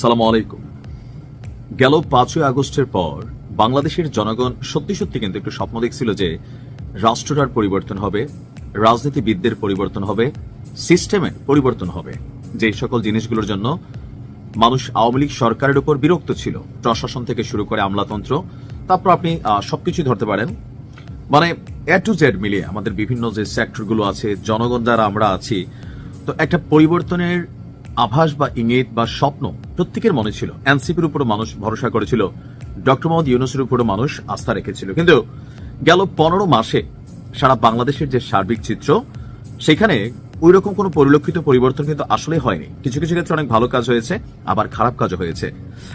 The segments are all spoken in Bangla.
সালাম আলাইকুম। গেল পাঁচই আগস্টের পর বাংলাদেশের জনগণ সত্যি সত্যি কিন্তু একটু স্বপ্ন দেখছিল যে রাষ্ট্রটার পরিবর্তন হবে, রাজনীতিবিদদের পরিবর্তন হবে সিস্টেমের পরিবর্তন হবে। যে সকল জিনিসগুলোর জন্য মানুষ আওয়ামী লীগ সরকারের উপর বিরক্ত ছিল, প্রশাসন থেকে শুরু করে আমলাতন্ত্র, তারপর আপনি সবকিছু ধরতে পারেন। মানে এ টু জেড মিলিয়ে আমাদের বিভিন্ন যে সেক্টরগুলো আছে, জনগণ যারা আমরা আছি, তো একটা পরিবর্তনের আভাস বা ইঙ্গিত বা স্বপ্ন প্রত্যেকের মনে ছিল। এনসিপির উপর মানুষ ভরসা করেছিল। ডক্টর মোহাম্মদ ইউনুসের উপরও মানুষ আস্থা রেখেছিল। কিন্তু গেল পনেরো মাসে সারা বাংলাদেশের যে সার্বিক চিত্র, সেখানে ওই রকম কোনো পরিলক্ষিত পরিবর্তন কিন্তু আসলে হয়নি। কিছু কিছু ক্ষেত্রে অনেক ভালো কাজ হয়েছে, আবার খারাপ কাজও হয়েছে।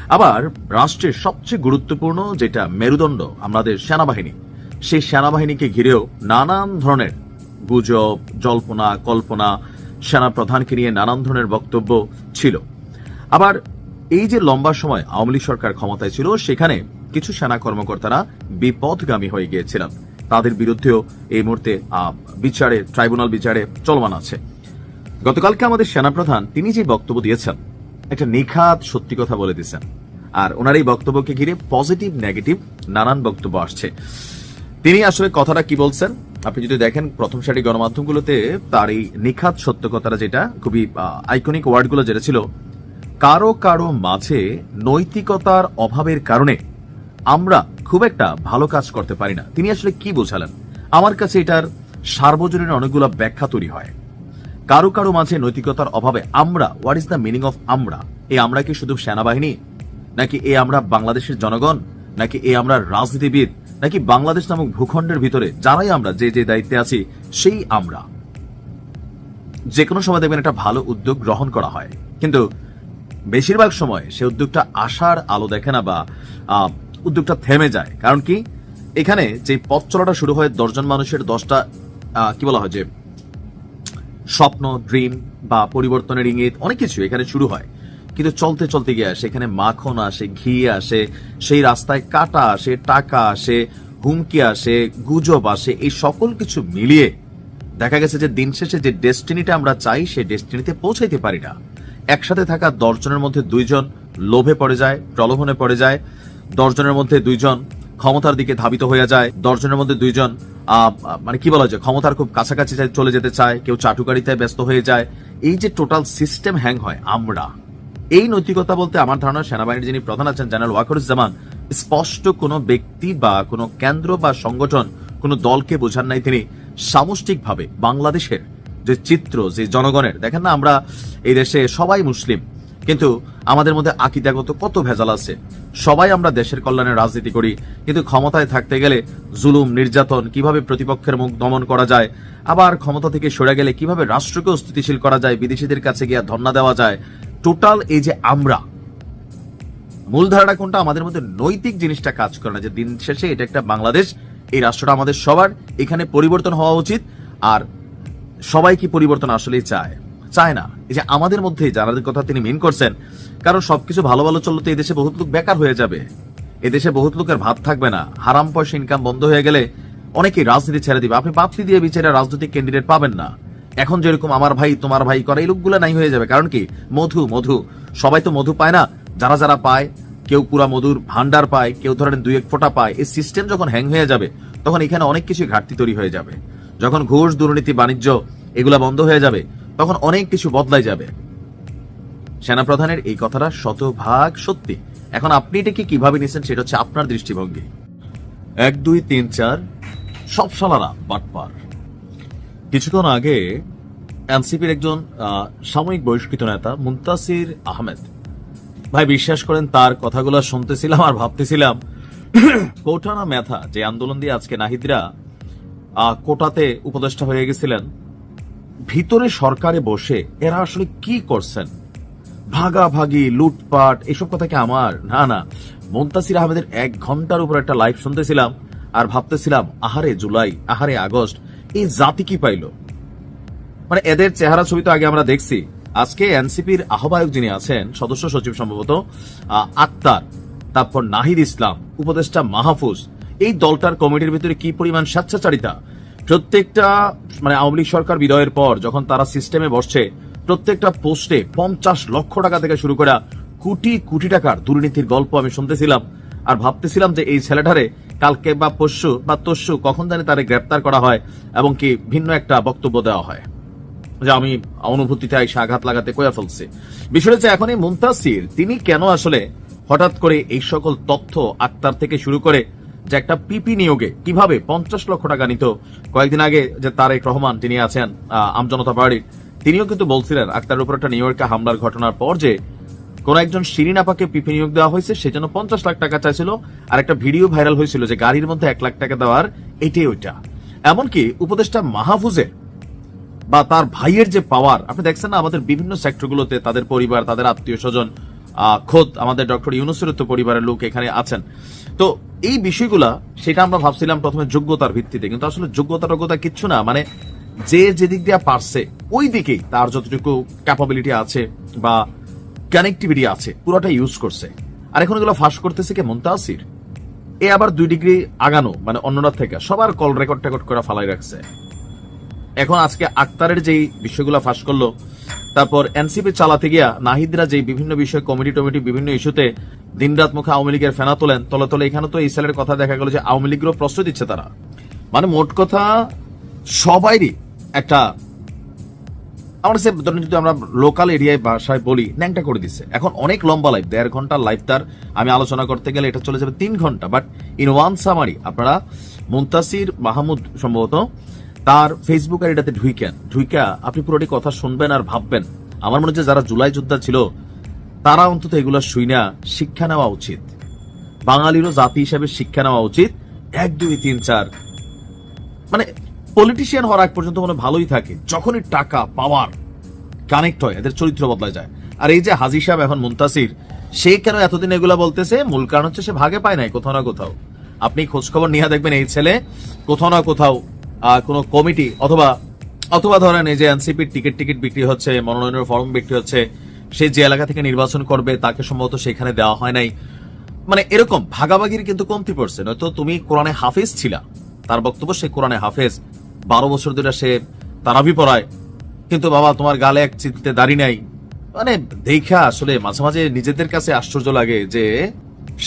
আবার রাষ্ট্রের সবচেয়ে গুরুত্বপূর্ণ যেটা মেরুদণ্ড আমাদের সেনাবাহিনী, সেই সেনাবাহিনীকে ঘিরেও নানান ধরনের গুজব, জল্পনা, কল্পনা সেনা প্রধানকে নিয়ে নানান ধরনের বক্তব্য ছিল। আবার এই যে লম্বা সময় আওয়ামী লীগ সরকার ক্ষমতায় ছিল, সেখানে কিছু সেনা কর্মকর্তারা বিপদগামী হয়ে গিয়েছিলেন। তাদের বিরুদ্ধেও এই মুহূর্তে বিচারে, ট্রাইব্যুনাল বিচারে চলমান আছে। গতকালকে আমাদের সেনাপ্রধান, তিনি যে বক্তব্য দিয়েছেন, একটা নিখাত সত্যি কথা বলে দিয়েছেন। আর ওনার এই বক্তব্যকে ঘিরে পজিটিভ, নেগেটিভ নানান বক্তব্য আসছে। তিনি আসলে কথাটা কি বলছেন? আপনি যদি দেখেন প্রথম সারি গণমাধ্যমগুলোতে তার এই নিখাত সত্য কথাটা যেটা, খুবই আইকনিক ওয়ার্ডগুলো যেটা ছিল কারও কারও মাঝে নৈতিকতার অভাবের কারণে আমরা খুব একটা ভালো কাজ করতে পারি না। তিনি আসলে কি বোঝালেন? আমার কাছে এটার সার্বজনীন অনেকগুলো ব্যাখ্যা তৈরি হয়। কারও কারও মাঝে নৈতিকতার অভাবে আমরা what is the meaning of আমরা? এই আমরা কি শুধু সেনাবাহিনী? নাকি এ আমরা বাংলাদেশের জনগণ? নাকি এ আমরা রাজনীতিবিদ? নাকি বাংলাদেশ নামক ভূখণ্ডের ভিতরে যারাই আমরা, যে যে দায়িত্বে আছি, সেই আমরা? যে কোনো সময় দেখবেন একটা ভালো উদ্যোগ গ্রহণ করা হয়। কিন্তু বেশিরভাগ সময় সে উদ্যোগটা আসার আলো দেখে না বা উদ্যোগটা থেমে যায়। কারণ কি? এখানে যে পথ চলাটা শুরু হয় দশজন মানুষের দশটা কি বলা হয় যে, স্বপ্ন ড্রিম বা পরিবর্তনের ইঙ্গিত, অনেক কিছু এখানে শুরু হয়। কিন্তু চলতে চলতে গিয়ে আসে, এখানে মাখন আসে, ঘি আসে, সেই রাস্তায় কাটা আসে, টাকা আসে, হুমকি আসে, গুজব আসে, এই সকল কিছু মিলিয়ে দেখা গেছে যে দিন শেষে যে ডেস্টিনিটা আমরা চাই সেই ডেস্টিনিতে পৌঁছাইতে পারি না। একসাথে থাকা দশজনের মধ্যে দুইজন লোভে পড়ে যায়, প্রলোভনে পড়ে যায় দশজনের মধ্যে দুইজন ক্ষমতার দিকে ধাবিত হয়ে যায় দশজনের মধ্যে দুইজন মানে কি বলা যায়, ক্ষমতার খুব কাছাকাছি চলে যেতে চায়, কেউ চাটুকারিতায় ব্যস্ত হয়ে যায়। এই যে টোটাল সিস্টেম হ্যাং হয় আমরা, এই নৈতিকতা বলতে আমার ধারণা সেনাবাহিনীর যিনি প্রধান আছেন, জেনারেল ওয়াকরুজ্জামান, স্পষ্ট কোনো ব্যক্তি বা কোনো কেন্দ্র বা সংগঠন, কোনো দলকে বোঝান নাই তিনি সামষ্টিকভাবে বাংলাদেশের যে চিত্র, যে জনগণের, দেখেন না আমরা এই দেশে সবাই মুসলিম, কিন্তু আমাদের মধ্যে আকিদাগত কত ভেজাল আছে। সবাই আমরা দেশের কল্যাণে রাজনীতি করি, কিন্তু ক্ষমতায় থাকতে গেলে জুলুম, নির্যাতন কীভাবে প্রতিপক্ষের মুখ দমন করা যায়, আবার ক্ষমতা থেকে সরে গেলে কীভাবে রাষ্ট্রকে স্থিতিশীল করা যায়, বিদেশিদের কাছে গিয়ে ধর্ণা দেওয়া যায়। টোটাল এই যে আমরা মূল ধারাটা কোনটা? আমাদের মধ্যে নৈতিক জিনিসটা কাজ করে না। যে দিন শেষে এটা একটা বাংলাদেশ, এই রাষ্ট্রটা আমাদের সবার, এখানে পরিবর্তন হওয়া উচিত। আর সবাই কি পরিবর্তন আসলেই চায়? চায় না। এই যে আমাদের মধ্যে যাদের কথা তিনি মিন করছেন, কারণ সবকিছু ভালো ভালো চললে তো এদেশে বহুত লোক বেকার হয়ে যাবে। এদেশে বহুত লোকের ভাত থাকবে না। হারাম পয়সা ইনকাম বন্ধ হয়ে গেলে অনেকেই রাজনীতি ছেড়ে দিবে। আপনি পাপড়ি দিয়ে বিচারে রাজনৈতিক ক্যান্ডিডেট পাবেন না। এখন যেরকম আমার ভাই, তোমার ভাই করে, এই লোকগুলো নাই হয়ে যাবে। কারণ কি? মধু মধু। সবাই তো মধু পায় না। যারা যারা পায়, কেউ পুরা মধুর ভান্ডার পায়, কেউ ধরেন দুই এক ফোঁটা পায়। এই সিস্টেম যখন হ্যাং হয়ে যাবে, তখন এখানে অনেক কিছু ঘাটতি তৈরি হয়ে যাবে। যখন ঘুষ, দুর্নীতি, বাণিজ্য এগুলা বন্ধ হয়ে যাবে, তখন অনেক কিছু বদলাই যাবে। সেনাপ্রধানের এই কথাটা শতভাগ সত্যি। এখন আপনি এটাকে কীভাবে নিয়েছেন সেটা হচ্ছে আপনার দৃষ্টিভঙ্গি। এক, দুই, তিন, চার, সব সালারা বাটপার কিছুক্ষণ আগে এনসিপির একজন সাময়িক বহিষ্কৃত নেতা মুন্তাসির আহমেদ, ভাই বিশ্বাস করেন তার কথাগুলো শুনতেছিলাম আর ভাবতেছিলাম কোটা না মেথা যে আন্দোলন দিয়ে আজকে নাহিদরা কোটাতে উপদেষ্টা হয়ে গেছিলেন। ভিতরে সরকারে বসে এরা আসলে কি করছেন? ভাগাভাগি, লুটপাট, এসব কথা কি আমার? না না। মুন্তাসির আহমেদের এক ঘণ্টার উপর একটা লাইভ শুনতেছিলাম আর ভাবতেছিলাম, আহারে জুলাই, আহারে আগস্ট, এই জাতি কি পাইলো? মানে এদের চেহারা ছবি তো আগে আমরা দেখছি। আজকে এনসিপির আহ্বায়ক যিনি আছেন, সদস্য সচিব সম্ভবত আক্তার, তারপর নাহিদ ইসলাম, উপদেষ্টা মাহফুজ এই দলটার কমিটির ভিতরে কি পরিমাণ স্বেচ্ছাচারিতা? প্রত্যেকটা মানে আওয়ামী লীগ সরকার বিদায়ের পর যখন তারা সিস্টেমে বসছে, প্রত্যেকটা পোস্টে পঞ্চাশ লক্ষ টাকা থেকে শুরু করা কোটি কোটি টাকার দুর্নীতির গল্প আমি শুনতেছিলাম আর ভাবতেছিলাম যে এই ছেলেটারে কালকে বা পরশু বা তস্যু কখন জানি তারে গ্রেপ্তার করা হয় এবং কি ভিন্ন একটা বক্তব্য দেওয়া হয় যে আমি অনুভূতিতে এসে আঘাত লাগাতে কয়া ফেলছি। বিষয়টা হচ্ছে এখন এই মুমতাসির তিনি কেন আসলে হঠাৎ করে এই সকল তথ্য আক্তার থেকে শুরু করে যে একটা পিপি নিয়োগে কীভাবে পঞ্চাশ লক্ষ টাকা নিত। কয়েকদিন আগে যে তারেক রহমান তিনি আছেন আমজনতা পার্টির, তিনিও কিন্তু বলছিলেন আক্তার উপর একটা নিউ ইয়র্কে হামলার ঘটনার পর যে কোন একজন শিরিন আপাকে পিপি নিয়োগ দেওয়া হয়েছে সেজন্য পঞ্চাশ লাখ টাকা চাইছিল। আর একটা ভিডিও ভাইরাল হয়েছিল যে গাড়ির মধ্যে এক লাখ টাকা দেওয়ার এটাই ওইটা। এমনকি উপদেষ্টা মাহফুজের বা তার ভাইয়ের যে পাওয়ার আপনি দেখছেন না আমাদের বিভিন্ন সেক্টরগুলোতে তাদের পরিবার, তাদের আত্মীয় স্বজন খোদ আমাদের ডক্টর ইউনুসের পরিবারের লোক এখানে আছেন। তো এই বিষয়গুলা সেটা আমরা ভাবছিলাম প্রথমে যোগ্যতার ভিত্তিতে, কিন্তু আসলে যোগ্যতা যোগ্যতা কিচ্ছু না। মানে যে যেদিক দিয়ে পারছে ওই দিকেই তার যতটুকু ক্যাপাবিলিটি আছে বা কানেক্টিভিটি আছে পুরোটা ইউজ করছে। আর এখন এগুলো ফাঁস করতেছে কে মন্তাসির? এ আবার দুই ডিগ্রি আগানো মানে অন্যরা থেকে সবার কল রেকর্ড টেকর্ড করে ফালাই রাখছে। এখন আজকে আক্তারের যেই বিষয়গুলো ফাঁস করল তারপর এনসিপি চালাতে গিয়া নাহিদরা যে বিভিন্ন বিষয়ে কমিটি টমিটি বিভিন্ন ইস্যুতে দিনরাত মুখে আওয়ামী লীগের ফেনা তোলেন, তলে তলে এখানে তো এই সেলের কথা দেখা গেল যে আওয়ামী লীগেরও প্রশ্রয় দিচ্ছে তারা। মানে মোট কথা, সবাইরই একটা, আমার কাছে ধরেন যদি আমরা লোকাল এরিয়ায় বাসায় বলি, ন্যাংটা করে দিচ্ছে। এখন অনেক লম্বা লাইফ দেড় ঘণ্টা লাইফ তার। আমি আলোচনা করতে গেলে এটা চলে যাবে তিন ঘণ্টা বাট ইন ওয়ান সামারি আপনারা মুন্তাসির মাহমুদ সম্ভবত তার ফেসবুক আর এটাতে ঢুইকেন ঢুইকা আপনি পুরোটি কথা শুনবেন আর ভাববেন। আমার মনে হচ্ছে যারা জুলাই যোদ্ধা ছিল, তারা অন্তত এগুলো শুইনা শিক্ষা নেওয়া উচিত। বাঙালিরও জাতি হিসাবে শিক্ষা নেওয়া উচিত। এক, দুই, তিন, চার। মানে পলিটিশিয়ান হওয়ার আগ পর্যন্ত মনে ভালোই থাকে। যখনই টাকা পাওয়ার কানেক্ট হয়, এদের চরিত্র বদলা যায়। আর এই যে হাজি সাহেব এখন মুন্তাসির, সে কেন এতদিন এগুলা বলতেছে? মূল কারণ হচ্ছে সে ভাগে পায় নাই, কোথাও না কোথাও। আপনি খোঁজ খবর নিয়ে দেখবেন এই ছেলে কোথাও না কোথাও কোনো কমিটি অথবা অথবা ধরেন এই যে এনসিপির টিকিট টিকিট বিক্রি হচ্ছে, মনোনয়নের ফর্ম বিক্রি হচ্ছে, সে যে এলাকা থেকে নির্বাচন করবে তাকে সম্ভবত সেখানে দেওয়া হয় নাই। মানে এরকম ভাগাভাগির কিন্তু কমতি পড়ছে। নয়তো তুমি কোরআনে হাফেজ ছিলা, তার বক্তব্য সে কোরআনে হাফেজ। বারো বছর ধরে সে তারাবি পড়ায়। কিন্তু বাবা, তোমার গালে এক চিনতে দাড়ি নাই। মানে দেখা আসলে মাঝে মাঝে নিজেদের কাছে আশ্চর্য লাগে যে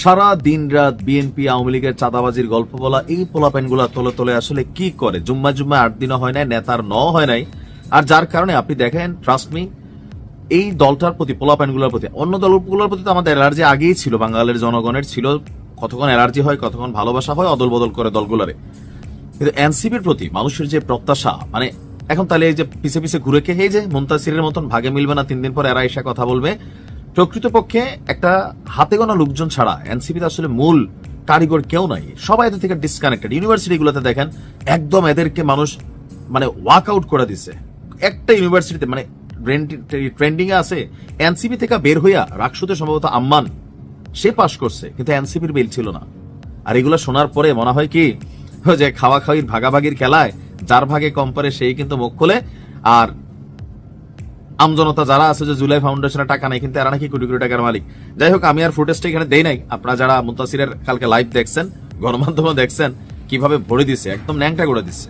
সারা দিন রাত বিএনপি, আওয়ামী লীগের চাঁদাবাজির গল্প বলা এই পোলাপেনগুলা তলে তলে আসলে কি করে? জুম্মা জুম্মা আট দিনও হয় নাই, নেতার ন হয় নাই। আর যার কারণে আপনি দেখেন ট্রাস্ট মি এই দলটার প্রতি পোলাপাইনগুলোর প্রতি, অন্য দলগুলোর প্রতি তো আমাদের অ্যালার্জি আগেই ছিল, বাঙালির জনগণের ছিল, কতক্ষণ অ্যালার্জি হয়, কতক্ষণ ভালোবাসা হয় অদল বদল করে দলগুলোরে। কিন্তু এনসিপির প্রতি, মানুষের যে প্রত্যাশা মানে এখন তাহলে এই যে পিছে পিছে ঘুরে কে যে মুন্তাসিরের মতন ভাগে মিলবে না, তিন দিন পর এরা এসে কথা বলবে প্রকৃতপক্ষে একটা হাতে গোনা লোকজন ছাড়া এনসিপিতে আসলে মূল কারিগর কেউ নাই। সবাই এদের থেকে ডিসকানেক্টেড ইউনিভার্সিটিগুলোতে দেখেন, একদম এদেরকে মানুষ মানে ওয়াক আউট করে দিছে। একটা ইউনিভার্সিটিতে মানে ট্রেন্ডিং এ আছে, এনসিপি থেকে বের হইয়া রাকসুতে সম্ভবত আম্মান, সে পাশ করছে, কিন্তু এনসিপির বিল ছিল না। আর এগুলো শোনার পরে মনে হয় কি, যে খাওয়া খাওয়ির ভাগাভাগির খেলায় যার ভাগে কম পারে সেই কিন্তু মুখ খোলে। আর আমজনতা যারা আছে যে জুলাই ফাউন্ডেশনের টাকা নাই, কিন্তু এরা নাকি কোটি কোটি টাকার মালিক। যাই হোক আমি আর ফুটেজটা এখানে দেই নাই। আপনারা যারা মুন্তাসিরের কালকে লাইভ দেখছেন, গণমাধ্যমে দেখছেন, কীভাবে ভরে দিছে, একদম ন্যাংটা করে দিচ্ছে